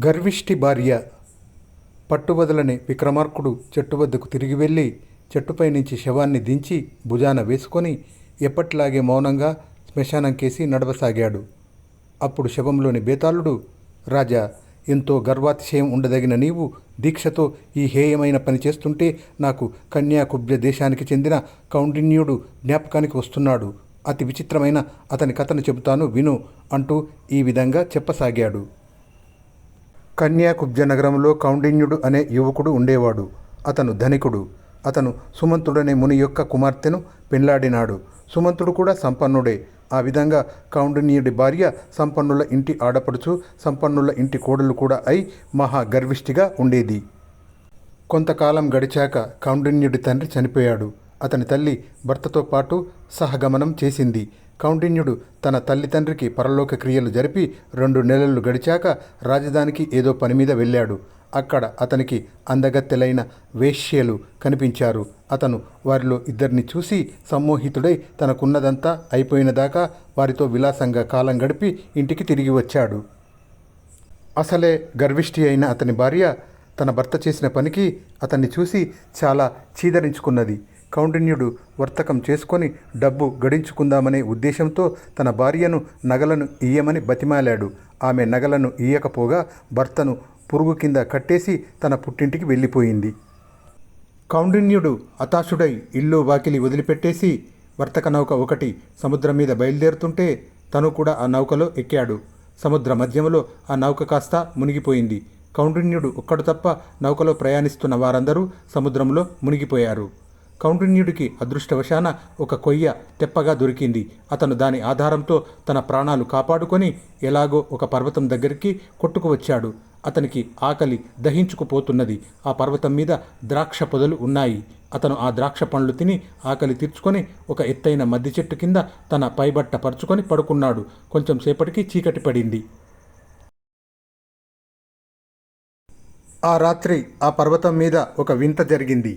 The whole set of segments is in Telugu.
గర్విష్టి భార్య పట్టుబదలని విక్రమార్కుడు చెట్టు వద్దకు తిరిగి వెళ్ళి చెట్టుపై నుంచి శవాన్ని దించి భుజాన వేసుకొని ఎప్పటిలాగే మౌనంగా శ్మశానం కేసి నడవసాగాడు. అప్పుడు శవంలోని బేతాళుడు రాజా ఎంతో గర్వాతిశయం ఉండదగిన నీవు దీక్షతో ఈ హేయమైన పని చేస్తుంటే నాకు కన్యాకుబ్జ దేశానికి చెందిన కౌండిన్యుడు జ్ఞాపకానికి వస్తున్నాడు. అతి విచిత్రమైన అతని కథను చెబుతాను విను అంటూ ఈ విధంగా చెప్పసాగాడు. కన్యాకుబ్జ నగరంలో కౌండిన్యుడు అనే యువకుడు ఉండేవాడు. అతను ధనికుడు. అతను సుమంతుడనే ముని యొక్క కుమార్తెను పెళ్ళాడినాడు సుమంతుడు కూడా సంపన్నుడే. ఆ విధంగా కౌండిన్యుడి భార్య సంపన్నుల ఇంటి ఆడపడుచు సంపన్నుల ఇంటి కోడలు కూడా అయి మహా గర్విష్టిగా ఉండేది. కొంతకాలం గడిచాక కౌండిన్యుడి తండ్రి చనిపోయాడు. అతని తల్లి భర్తతో పాటు సహగమనం చేసింది. కౌండిన్యుడు తన తల్లి తండ్రికి పరలోక క్రియలు జరిపి రెండు నెలలు గడిచాక రాజధానికి ఏదో పని మీద వెళ్ళాడు. అక్కడ అతనికి అందగత్తెలైన వేశ్యలు కనిపించారు. అతను వారిలో ఇద్దరిని చూసి సమ్మోహితుడై తనకున్నదంతా అయిపోయినదాకా వారితో విలాసంగా కాలం గడిపి ఇంటికి తిరిగి వచ్చాడు. అసలే గర్విష్ఠి అయిన అతని భార్య తన భర్త చేసిన పనికి అతన్ని చూసి చాలా చీదరించుకున్నది. కౌండిన్యుడు వర్తకం చేసుకొని డబ్బు గడించుకుందామనే ఉద్దేశంతో తన భార్యను నగలను ఇయ్యమని బతిమాలాడు. ఆమె నగలను ఇయ్యకపోగా భర్తను పురుగు కింద కట్టేసి తన పుట్టింటికి వెళ్ళిపోయింది. కౌండిన్యుడు హతాశుడై ఇల్లు వాకిలి వదిలిపెట్టేసి వర్తక నౌక ఒకటి సముద్రం మీద బయలుదేరుతుంటే తను కూడా ఆ నౌకలో ఎక్కాడు. సముద్ర మధ్యములో ఆ నౌక కాస్త మునిగిపోయింది. కౌండిన్యుడు ఒక్కడు తప్ప నౌకలో ప్రయాణిస్తున్న వారందరూ సముద్రంలో మునిగిపోయారు. కౌండిన్యుడికి అదృష్టవశాన ఒక కొయ్య తెప్పగా దొరికింది. అతను దాని ఆధారంతో తన ప్రాణాలు కాపాడుకొని ఎలాగో ఒక పర్వతం దగ్గరికి కొట్టుకు వచ్చాడు అతనికి ఆకలి దహించుకుపోతున్నది. ఆ పర్వతం మీద ద్రాక్ష పొదలు ఉన్నాయి. అతను ఆ ద్రాక్ష పండ్లు తిని ఆకలి తీర్చుకొని ఒక ఎత్తైన మద్ది చెట్టు కింద తన పైబట్ట పరుచుకొని పడుకున్నాడు. కొంచెం సేపటికి చీకటి పడింది. ఆ రాత్రి ఆ పర్వతం మీద ఒక వింత జరిగింది.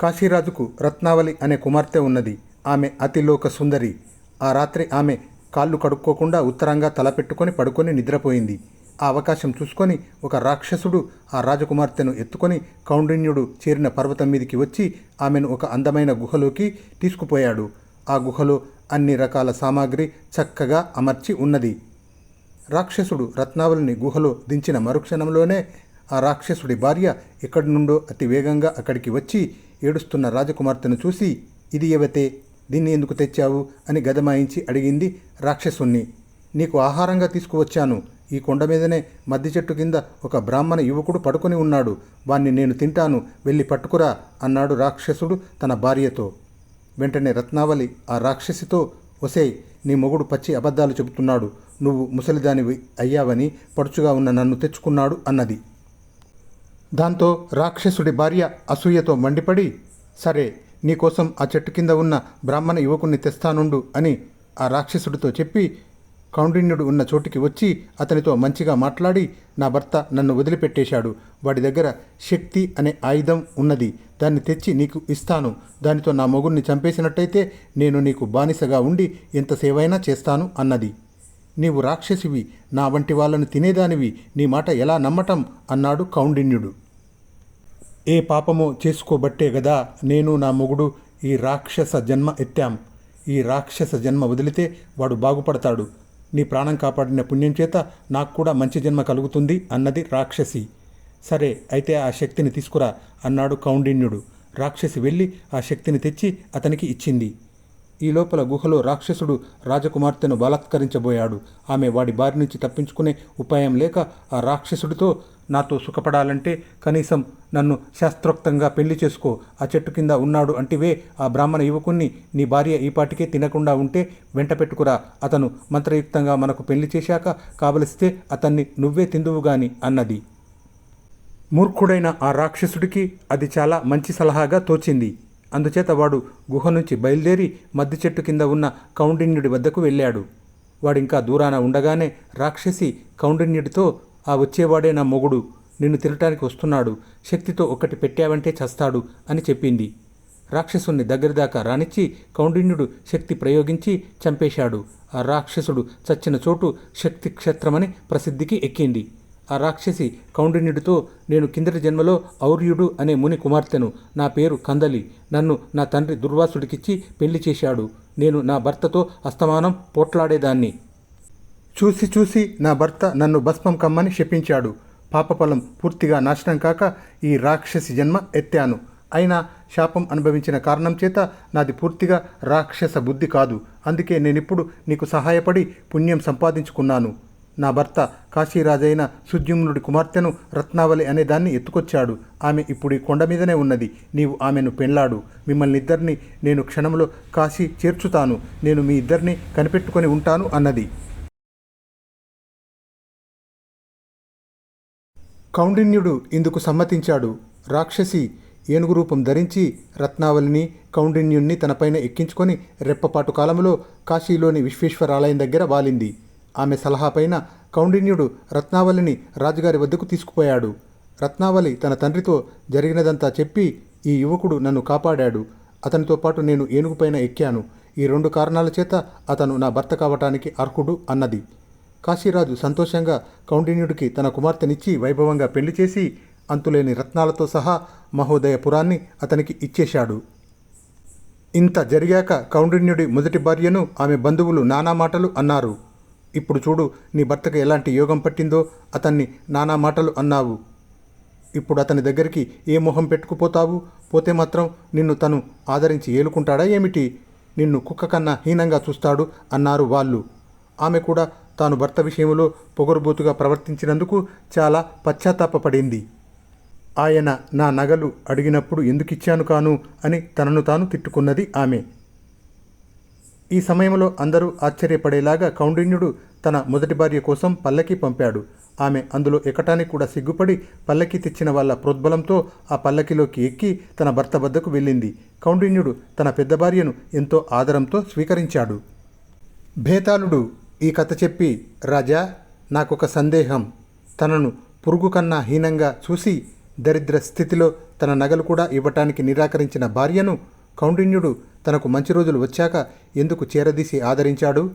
కాశీరాజుకు రత్నావళి అనే కుమార్తె ఉన్నది. ఆమె అతిలోక సుందరి. ఆ రాత్రి ఆమె కాళ్ళు కడుక్కోకుండా ఉత్తరంగా తలపెట్టుకొని పడుకొని నిద్రపోయింది. ఆ అవకాశం చూసుకొని ఒక రాక్షసుడు ఆ రాజకుమార్తెను ఎత్తుకొని కౌండిన్యుడు చేరిన పర్వతం మీదికి వచ్చి ఆమెను ఒక అందమైన గుహలోకి తీసుకుపోయాడు. ఆ గుహలో అన్ని రకాల సామాగ్రి చక్కగా అమర్చి ఉన్నది. రాక్షసుడు రత్నావళిని గుహలో దించిన మరుక్షణంలోనే ఆ రాక్షసుడి భార్య ఎక్కడి నుండో అతి వేగంగా అక్కడికి వచ్చి ఏడుస్తున్న రాజకుమార్తెను చూసి ఇది ఎవతే? దీన్ని ఎందుకు తెచ్చావు? అని గదమాయించి అడిగింది రాక్షసుణ్ణి. నీకు ఆహారంగా తీసుకువచ్చాను. ఈ కొండ మీదనే మద్ది చెట్టు కింద ఒక బ్రాహ్మణ యువకుడు పడుకొని ఉన్నాడు. వాణ్ణి నేను తింటాను. వెళ్ళి పట్టుకురా అన్నాడు రాక్షసుడు తన భార్యతో. వెంటనే రత్నావళి ఆ రాక్షసితో ఒసే నీ మొగుడు పచ్చి అబద్ధాలు చెబుతున్నాడు. నువ్వు ముసలిదానివి అయ్యావని పడుచుగా ఉన్న నన్ను తెచ్చుకున్నాడు అన్నది. దాంతో రాక్షసుడి భార్య అసూయతో మండిపడి సరే నీకోసం ఆ చెట్టు కింద ఉన్న బ్రాహ్మణ యువకుణ్ణి తెస్తానుండు అని ఆ రాక్షసుడితో చెప్పి కౌండిన్యుడు ఉన్న చోటికి వచ్చి అతనితో మంచిగా మాట్లాడి నా భర్త నన్ను వదిలిపెట్టేశాడు. వాడి దగ్గర శక్తి అనే ఆయుధం ఉన్నది. దాన్ని తెచ్చి నీకు ఇస్తాను. దానితో నా మొగుడిని చంపేసినట్టయితే నేను నీకు బానిసగా ఉండి ఎంత సేవైనా చేస్తాను అన్నది. నీవు రాక్షసివి. నా వంటి వాళ్ళను తినేదానివి. నీ మాట ఎలా నమ్మటం? అన్నాడు కౌండిన్యుడు. ఏ పాపమో చేసుకోబట్టే గదా నేను నా మొగుడు ఈ రాక్షస జన్మ ఎత్తాం. ఈ రాక్షస జన్మ వదిలితే వాడు బాగుపడతాడు. నీ ప్రాణం కాపాడిన పుణ్యం చేత నాకు కూడా మంచి జన్మ కలుగుతుంది అన్నది రాక్షసి. సరే అయితే ఆ శక్తిని తీసుకురా అన్నాడు కౌండిన్యుడు. రాక్షసి వెళ్ళి ఆ శక్తిని తెచ్చి అతనికి ఇచ్చింది. ఈ లోపల గుహలో రాక్షసుడు రాజకుమార్తెను బలాత్కరించబోయాడు. ఆమె వాడి బారి నుంచి తప్పించుకునే ఉపాయం లేక ఆ రాక్షసుడితో నాతో సుఖపడాలంటే కనీసం నన్ను శాస్త్రోక్తంగా పెళ్ళి చేసుకో. ఆ చెట్టు కింద ఉన్నాడు అంటివే ఆ బ్రాహ్మణ యువకుణ్ణి నీ భార్య ఈపాటికే తినకుండా ఉంటే వెంట పెట్టుకురా. అతను మంత్రయుక్తంగా మనకు పెళ్ళి చేశాక కావలిస్తే అతన్ని నువ్వే తిందువుగాని అన్నది. మూర్ఖుడైన ఆ రాక్షసుడికి అది చాలా మంచి సలహాగా తోచింది. అందుచేత వాడు గుహ నుంచి బయలుదేరి మద్ది చెట్టు కింద ఉన్న కౌండిన్యుడి వద్దకు వెళ్ళాడు. వాడింకా దూరాన ఉండగానే రాక్షసి కౌండిన్యుడితో ఆ వచ్చేవాడే నా మొగుడు నిన్ను తినటానికి వస్తున్నాడు శక్తితో ఒకటి పెట్టావంటే చస్తాడు అని చెప్పింది. రాక్షసుని దగ్గరదాకా రానిచ్చి కౌండిన్యుడు శక్తి ప్రయోగించి చంపేశాడు. ఆ రాక్షసుడు చచ్చిన చోటు శక్తి క్షేత్రమని ప్రసిద్ధికి ఎక్కింది. ఆ రాక్షసి కౌండిన్యుడితో నేను కిందటి జన్మలో ఔర్యుడు అనే ముని కుమార్తెను. నా పేరు కందలి. నన్ను నా తండ్రి దుర్వాసుడికిచ్చి పెళ్ళి చేశాడు. నేను నా భర్తతో అస్తమానం పోట్లాడేదాన్ని. చూసి చూసి నా భర్త నన్ను భస్మం కమ్మని శపించాడు. పాపఫలం పూర్తిగా నాశనం కాక ఈ రాక్షసి జన్మ ఎత్తాను. అయినా శాపం అనుభవించిన కారణం చేత నాది పూర్తిగా రాక్షస బుద్ధి కాదు. అందుకే నేనిప్పుడు నీకు సహాయపడి పుణ్యం సంపాదించుకున్నాను. నా భర్త కాశీరాజైన సుద్యుమ్నుడి కుమార్తెను రత్నావళి అనే దాన్ని ఎత్తుకొచ్చాడు. ఆమె ఇప్పుడు ఈ కొండ మీదనే ఉన్నది. నీవు ఆమెను పెళ్ళాడు. మిమ్మల్ని ఇద్దరిని నేను క్షణంలో కాశీ చేర్చుతాను. నేను మీ ఇద్దరిని కనిపెట్టుకొని ఉంటాను అన్నది. కౌండిన్యుడు ఇందుకు సమ్మతించాడు. రాక్షసి ఏనుగు రూపం ధరించి రత్నావళిని కౌండిన్యుణ్ణి తనపైన ఎక్కించుకొని రెప్పపాటు కాలంలో కాశీలోని విశ్వేశ్వరాలయం దగ్గర వాలింది. ఆమె సలహాపైన కౌండిన్యుడు రత్నావళిని రాజుగారి వద్దకు తీసుకుపోయాడు. రత్నావళి తన తండ్రితో జరిగినదంతా చెప్పి ఈ యువకుడు నన్ను కాపాడాడు. అతనితో పాటు నేను ఏనుగుపైన ఎక్కాను. ఈ రెండు కారణాల చేత అతను నా భర్త కావటానికి అర్హుడు అన్నది. కాశీరాజు సంతోషంగా కౌండిన్యుడికి తన కుమార్తెనిచ్చి వైభవంగా పెళ్ళి చేసి అంతులేని రత్నాలతో సహా మహోదయపురాన్ని అతనికి ఇచ్చేశాడు. ఇంత జరిగాక కౌండిన్యుడి మొదటి భార్యను ఆమె బంధువులు నానా మాటలు అన్నారు. ఇప్పుడు చూడు నీ భర్తకు ఎలాంటి యోగం పట్టిందో అతన్ని నానా మాటలు అన్నావు. ఇప్పుడు అతని దగ్గరికి ఏ మొహం పెట్టుకుపోతావు? పోతే మాత్రం నిన్ను తను ఆదరించి ఏలుకుంటాడా ఏమిటి? నిన్ను కుక్క కన్నా హీనంగా చూస్తాడు అన్నారు వాళ్ళు. ఆమె కూడా తాను భర్త విషయంలో పొగరుబోతుగా ప్రవర్తించినందుకు చాలా పశ్చాత్తాపడింది ఆయన నా నగలు అడిగినప్పుడు ఎందుకిచ్చాను కాను అని తనను తాను తిట్టుకున్నది ఆమె. ఈ సమయంలో అందరూ ఆశ్చర్యపడేలాగా కౌండిన్యుడు తన మొదటి భార్య కోసం పల్లకి పంపాడు. ఆమె అందులో ఎక్కటానికి కూడా సిగ్గుపడి పల్లకి తెచ్చిన వాళ్ళ ప్రోద్బలంతో ఆ పల్లకిలోకి ఎక్కి తన భర్త వద్దకు వెళ్ళింది. కౌండిన్యుడు తన పెద్ద భార్యను ఎంతో ఆదరంతో స్వీకరించాడు. భేతాళుడు ఈ కథ చెప్పి రాజా నాకొక సందేహం. తనను పురుగు కన్నా హీనంగా చూసి దరిద్ర స్థితిలో తన నగలు కూడా ఇవ్వటానికి నిరాకరించిన భార్యను కౌండిన్యుడు తనకు మంచి రోజులు వచ్చాక ఎందుకు చేరదీసి ఆదరించాడు?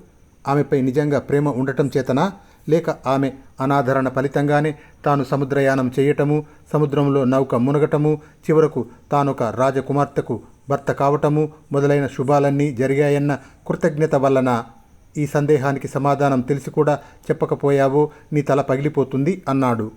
ఆమెపై నిజంగా ప్రేమ ఉండటం చేతనా? లేక ఆమె అనాదరణ ఫలితంగానే తాను సముద్రయానం చేయటము సముద్రంలో నౌక మునగటము చివరకు తానొక రాజకుమార్తెకు భర్త కావటము మొదలైన శుభాలన్నీ జరిగాయన్న కృతజ్ఞత వలన ఈ సందేహానికి సమాధానం తెలిసి కూడా చెప్పకపోయావో నీ తల పగిలిపోతుంది అన్నాడు.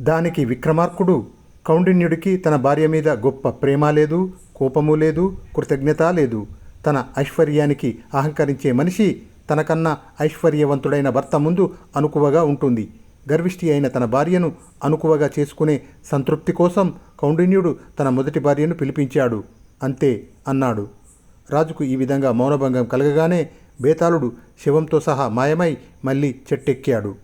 దానికి విక్రమార్కుడు కౌండిన్యుడికి తన భార్య మీద గొప్ప ప్రేమ లేదు? కోపము లేదు కృతజ్ఞత లేదు. తన ఐశ్వర్యానికి అహంకరించే మనిషి తనకన్నా ఐశ్వర్యవంతుడైన భర్త ముందు అనుకువగా ఉంటుంది. గర్విష్ఠి అయిన తన భార్యను అనుకువగా చేసుకునే సంతృప్తి కోసం కౌండిన్యుడు తన మొదటి భార్యను పిలిపించాడు. అంతే అన్నాడు. రాజుకు ఈ విధంగా మౌనభంగం కలగగానే బేతాళుడు శివంతో సహా మాయమై మళ్ళీ చెట్టెక్కాడు.